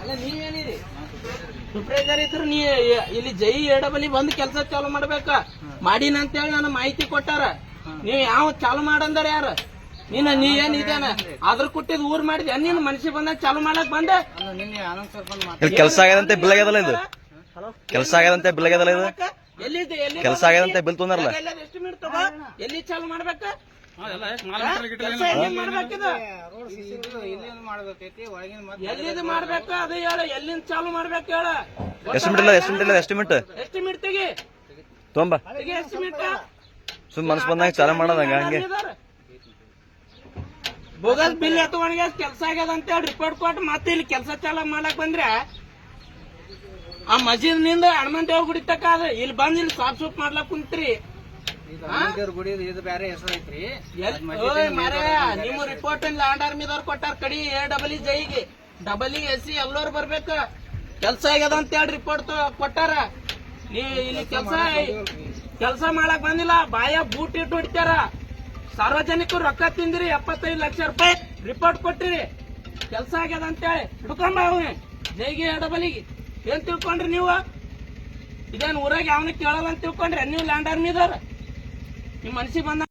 ಅಲ್ಲ ನೀವೇನಿರಿ? ಸೂಪರ್ವೈಸರ್ ಇದ್ರು ನೀ ಇಲ್ಲಿ ಜೈ ಎಡಬಲಿ ಬಂದು ಕೆಲಸ ಚಾಲು ಮಾಡ್ಬೇಕ. ಮಾಡಿನ ಅಂತೇಳಿ ನನ್ನ ಮಾಹಿತಿ ಕೊಟ್ಟಾರ. ನೀವ್ ಯಾವ ಚಾಲು ಮಾಡಂದಾರ ಯಾರ? ನೀನ ನೀ ಏನ್ ಇದೇನ? ಅದ್ರ ಕುಟ್ಟಿದ್ ಊರ್ ಮಾಡಿದ ನೀನ್ ಮನಸ್ಸಿ ಬಂದಾಗ ಚಾಲು ಮಾಡಕ್ ಬಂದೆ? ಅಲ್ಲ ನಿನ್ನೆ ಆನಂದ್ ಸರ್ ಇಲ್ಲಿ ಕೆಲಸ ಆಗದಂತೆ ಬಿಲ್ ಆಗ್ಯದಲ್ಲ ಇದು? ಕೆಲಸ ಆಗದಂತೆ ಬಿಲ್ ಆಗ್ಯದಲ್ಲ ಇದು? ಕೆಲಸ ಆಗದಂತೆ ಬಿಲ್ ತೊಂದರಲ್ಲ? ಎಲ್ಲಿ ಚಾಲು ಮಾಡ್ಬೇಕ? ಮಾಡ್ಬೇಕ ಅದೇ ಹೇಳ. ಎಲ್ಲಿಂದ ಚಾಲು ಮಾಡ್ಬೇಕು ಹೇಳ. ಎಸ್ಟಿಮೇಟ್ ಇಲ್ಲ ಎಸ್ಟಿಮೇಟ್ ಇಲ್ಲ ಎಸ್ಟಿಮೇಟ್ ಎಸ್ಟಿಮೇಟ್ ತೆಗಿ. ತೊಂಬ ತೆಗಿ ಎಸ್ಟಿಮೇಟ್ ಸುಮ್ ಮನ್ಸ್ ಬಂದಾಗ ಚಾಲು ಮಾಡೋದಂಗ ಹಂಗೆ. ಬೋಗಸ್ ಬಿಲ್ ಎತ್ಕೊಂಡ್ಗೆ ಕೆಲಸ ಆಗ್ಯದ ಅಂತ ಹೇಳಿ ರಿಪೋರ್ಟ್ ಕೊಟ್ಟು ಮತ್ತೆ ಇಲ್ಲಿ ಕೆಲಸ ಚಾಲ ಮಾಡಕ್ ಬಂದ್ರೆ ಆ ಮಜೀದ್ನಿಂದ ಗುಡಿ ತಕ ಅದ. ಇಲ್ಲಿ ಬಂದ್ ಇಲ್ಲಿ ಸಾಫ್ ಸೂಪ್ ಮಾಡ್ಲಾಕ್ ಕುಂತ್ರಿ. ಗುಡಿ ಇದು ಬೇರೆ ಹೆಸರು ಐತ್ರಿ. ನಿಮ್ಮ ರಿಪೋರ್ಟ್ ಲ್ಯಾಂಡ್ ಆರ್ಮಿ ದವ್ರ ಕೊಟ್ಟಾರ ಕಡಿ ಎ ಡಬಲ್ ಜೈಗೆ ಡಬಲ್ ಎಸ್ ಸಿ ಎಲ್ಲರೂ ಬರ್ಬೇಕ. ಕೆಲ್ಸ ಆಗ್ಯದ ಅಂತ ಹೇಳಿ ರಿಪೋರ್ಟ್ ಕೊಟ್ಟಾರ. ನೀ ಇಲ್ಲಿ ಕೆಲಸ ಕೆಲಸ ಮಾಡಕ್ ಬಂದಿಲ್ಲ. ಬಾಯ ಬೂಟ್ ಇಟ್ಟು ಹೊಡಿತಾರ. ಸಾರ್ವಜನಿಕರು ರೊಕ್ಕ ತಿಂದಿರಿ ಎಪ್ಪತ್ತೈದು ಲಕ್ಷ ರೂಪಾಯಿ ರಿಪೋರ್ಟ್ ಕೊಟ್ಟಿರಿ ಕೆಲಸ ಆಗ್ಯದ ಅಂತ ಹೇಳಿ ಹಿಡ್ಕೊಂಬ ಅವನೇ. ಜೈಗೆ ಎ ಡಬಲಿಗೆ ಏನ್ ತಿಳ್ಕೊಂಡ್ರಿ ನೀವು? ಇದೇನು ಊರಾಗ ಯಾವನ ಕೇಳಲ್ಲ ಅಂತ ತಿಳ್ಕೊಂಡ್ರಿ ನೀವು ಲ್ಯಾಂಡ್ ಆರ್ಮಿದವ್ರ ನಿಮ್ ಮನ್ಸಿಗೆ ಬಂದ